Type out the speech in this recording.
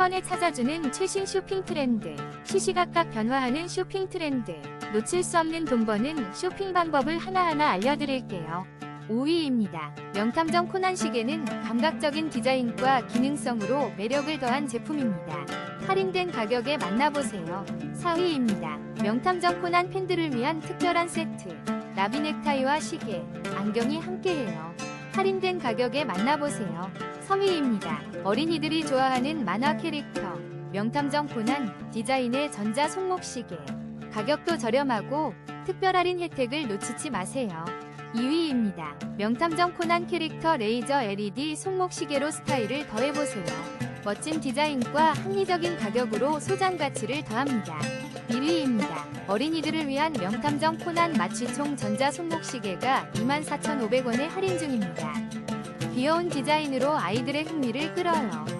번에 찾아주는 최신 쇼핑 트렌드. 시시각각 변화하는 쇼핑 트렌드. 놓칠 수 없는 돈 버는 쇼핑 방법을 하나하나 알려드릴게요. 5위입니다. 명탐정 코난 시계는 감각적인 디자인과 기능성으로 매력을 더한 제품입니다. 할인된 가격에 만나보세요. 4위입니다. 명탐정 코난 팬들을 위한 특별한 세트. 나비 넥타이와 시계, 안경이 함께해요. 할인된 가격에 만나보세요. 3위입니다. 어린이들이 좋아하는 만화 캐릭터. 명탐정 코난 디자인의 전자 손목 시계. 가격도 저렴하고 특별 할인 혜택을 놓치지 마세요. 2위입니다. 명탐정 코난 캐릭터 레이저 LED 손목 시계로 스타일을 더해보세요. 멋진 디자인과 합리적인 가격으로 소장 가치를 더합니다. 1위입니다. 어린이들을 위한 명탐정 코난 마취총 전자 손목 시계가 24,500원에 할인 중입니다. 귀여운 디자인으로 아이들의 흥미를 끌어요.